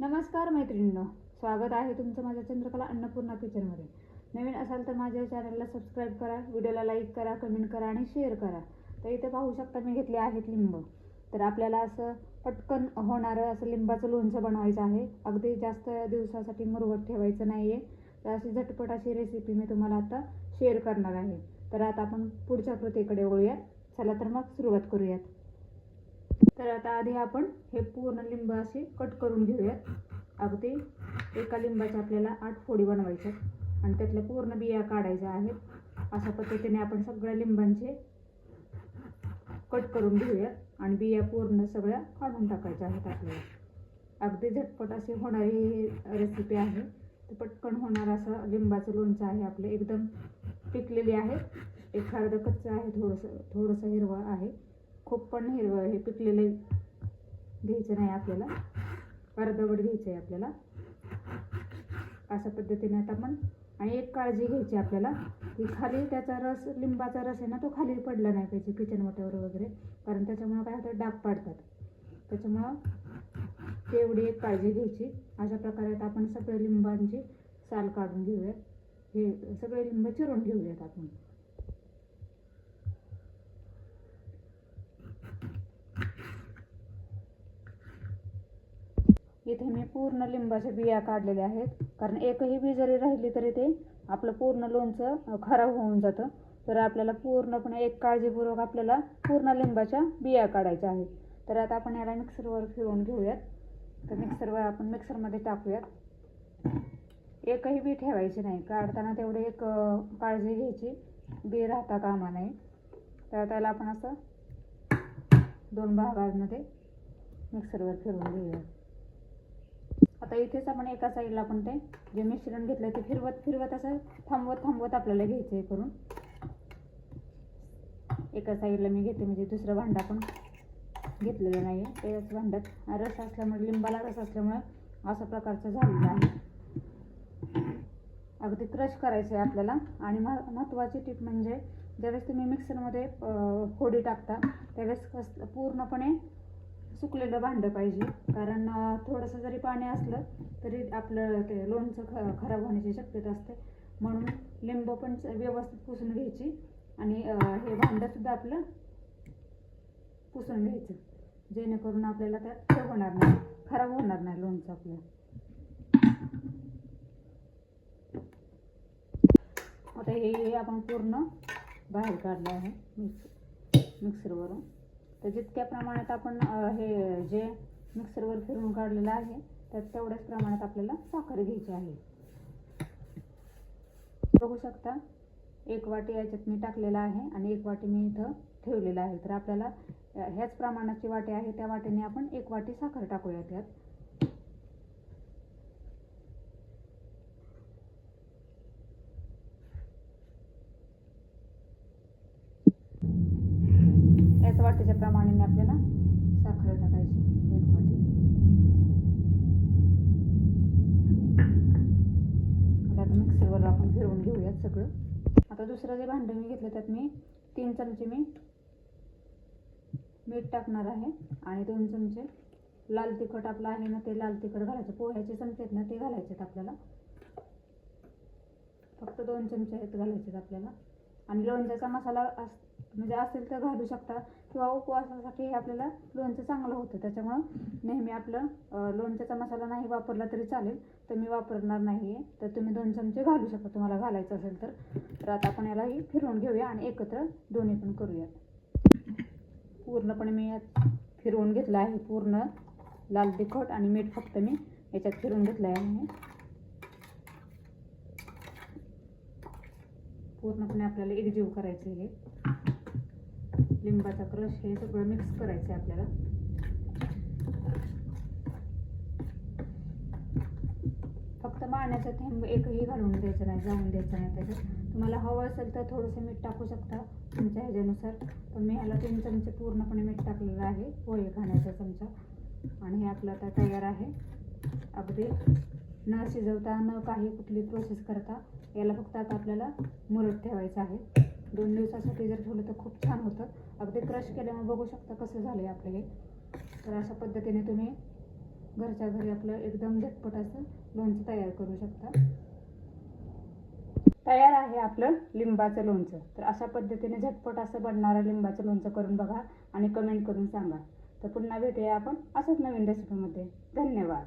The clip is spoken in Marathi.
नमस्कार मैत्रिणींनो. स्वागत आहे तुमचं माझ्या चंद्रकला अन्नपूर्णा किचनमध्ये नवीन असाल तर माझ्या चॅनलला सबस्क्राईब करा व्हिडिओला लाईक करा कमेंट करा आणि शेअर करा. तर इथे पाहू शकता मी घेतले आहेत लिंब. तर आपल्याला असं पटकन होणारं असं लिंबाचं लोणचं बनवायचं आहे. अगदी जास्त दिवसासाठी मुरवत ठेवायचं नाही आहे तर अशी झटपट अशी रेसिपी मी तुम्हाला आता शेअर करणार आहे. तर आता आपण पुढच्या कृतीकडे वळूयात. चला तर मग सुरुवात करूयात. तर आता आधी आपण हे पूर्ण लिंब असे कट करून घेऊयात. अगदी एका लिंबाच्या आपल्याला आठ फोडी बनवायच्या आणि त्यातल्या पूर्ण बिया काढायच्या आहेत. अशा पद्धतीने आपण सगळ्या लिंबांचे कट करून घेऊयात. आणि बिया पूर्ण सगळ्या काढून टाकायच्या आहेत आपल्याला. अगदी झटपट अशी होणारी ही रेसिपी आहे. तर पटकन होणार असं लिंबाचं लोणचं आहे आपलं. एकदम पिकलेली आहे. एखादं कच्चं आहे थोडंसं थोडंसं हिरवं आहे. खूप पण हिरवं हे पिकलेले घ्यायचं नाही आपल्याला. अर्धवट घ्यायचं आहे आपल्याला. अशा पद्धतीने आता आपण आणि एक काळजी घ्यायची आपल्याला की खाली त्याचा रस लिंबाचा रस आहे ना तो खाली पडला नाही पाहिजे किचन वाट्यावर वगैरे. कारण त्याच्यामुळं काय होतं? डाग पाडतात. त्याच्यामुळं तेवढी एक काळजी घ्यायची. अशा प्रकारे आता आपण सगळे लिंबांची साल काढून घेऊयात. हे सगळे लिंब चिरून घेऊयात आपण. इथे मी पूर्ण लिंबाच्या बिया काढलेल्या आहेत. कारण एकही बी जरी राहिली तरी ते आपलं पूर्ण लोणचं खराब होऊन जातं. तर आपल्याला पूर्णपणे एक काळजीपूर्वक आपल्याला पूर्ण लिंबाच्या बिया काढायच्या आहेत. तर आता आपण याला मिक्सरवर फिरवून घेऊयात. तर मिक्सरवर आपण मिक्सरमध्ये टाकूयात. एकही बी ठेवायची नाही. काढताना तेवढे एक काळजी घ्यायची. बी राहता कामा नये. तर त्याला आपण असं दोन भागांमध्ये मिक्सरवर फिरवून घेऊयात. आता इथेच आपण एका साईडला आपण ते जे मिश्रण घेतलं ते फिरवत फिरवत असं थांबवत थांबवत आपल्याला घ्यायचं आहे करून. एका साईडला मी घेते म्हणजे दुसरं भांडं पण घेतलेलं नाही आहे त्याच भांड्यात रस असल्यामुळे लिंबाला रस असल्यामुळे अशा प्रकारचं झालेलं आहे. अगदी क्रश करायचं आहे आपल्याला. आणि महत्त्वाची टीप म्हणजे ज्यावेळेस तुम्ही मिक्सरमध्ये फोडी टाकता त्यावेळेस कस पूर्णपणे सुकलेलं भांडं पाहिजे. कारण थोडंसं जरी पाणी असलं तरी आपलं ते लोणचं ख खराब होण्याची शक्यता असते. म्हणून लिंब पण व्यवस्थित पुसून घ्यायची आणि हे भांडंसुद्धा आपलं पुसून घ्यायचं. जेणेकरून आपल्याला त्यात हे होणार नाही खराब होणार नाही लोणचं आपलं. आता हे हे आपण पूर्ण बाहेर काढलं आहे मिक्स मिक्सरवरून. तर जितक्या प्रमाणात आपण हे जे मिक्सरवर फिरून काढलेलं आहे तर तेवढ्याच प्रमाणात आपल्याला साखर घ्यायची आहे. बघू शकता एक वाटी याच्यात मी टाकलेला आहे आणि एक वाटी मी इथं ठेवलेलं आहे. तर आपल्याला ह्याच प्रमाणाची वाटी आहे त्या वाटीने आपण एक वाटी साखर टाकूया त्यात त्याच्या वाटीच्या प्रमाणाने आपल्याला साखर टाकायची. एक वाटी. आता आता मिक्सरवर आपण फिरवून घेऊयात सगळं. आता दुसरं जे भांडं मी घेतलं त्यात मी तीन चमचे मी मीठ टाकणार आहे आणि दोन चमचे लाल तिखट आपलं आहे ना ते लाल तिखट घालायचं. पोह्याचे चमचे आहेत ना ते घालायचे आहेत आपल्याला. फक्त दोन चमचे आहेत घालायचे आहेत आपल्याला. आणि लोणच्याचा मसाला अस म्हणजे असेल तर घालू शकता. किंवा उपवासासाठी हे आपल्याला लोणचं चांगलं होतं. त्याच्यामुळं नेहमी आपलं लोणच्याचा मसाला नाही वापरला तरी चालेल. तर मी वापरणार नाही आहे तर तुम्ही दोन चमचे घालू शकता. तुम्हाला घालायचं असेल तर. तर आता आपण यालाही फिरवून घेऊया आणि एकत्र दोन्ही पण करूया पूर्णपणे मी यात फिरवून घेतलं आहे. पूर्ण लाल तिखट आणि मीठ फक्त मी याच्यात फिरवून घेतलं आहे. पूर्णपणे आपल्याला एकजीव करायचं हे. लिंबाचा क्रश हे सगळं मिक्स करायचं आहे आपल्याला. फक्त मारण्याचा थेंब एकही घालून द्यायचं नाही जाऊन द्यायचं नाही त्याच्यात. तुम्हाला हवं असेल तर थोडंसं मीठ टाकू शकता तुमच्या ह्याच्यानुसार. पण मी ह्याला तीन चमचे पूर्णपणे मीठ टाकलेलं आहे पोहे खाण्याचा चमचा. आणि हे आपलं आता तयार आहे. अगदी न शिजवता न काही कुठली प्रोसेस करता याला फक्त आता आपल्याला मुरत ठेवायचं आहे. दोन दिवसासाठी जर ठेवलं तर खूप छान होतं. अगदी क्रश केल्यामुळे बघू शकता कसं झालं आहे आपलं हे. तर अशा पद्धतीने तुम्ही घरच्या घरी आपलं एकदम झटपट असं लोणचं तयार करू शकता. तयार आहे आपलं लिंबाचं लोणचं. तर अशा पद्धतीने झटपट असं बनणारं लिंबाचं लोणचं करून बघा आणि कमेंट करून सांगा. तर पुन्हा भेटूया आपण असंच नवीन रेसिपीमध्ये धन्यवाद.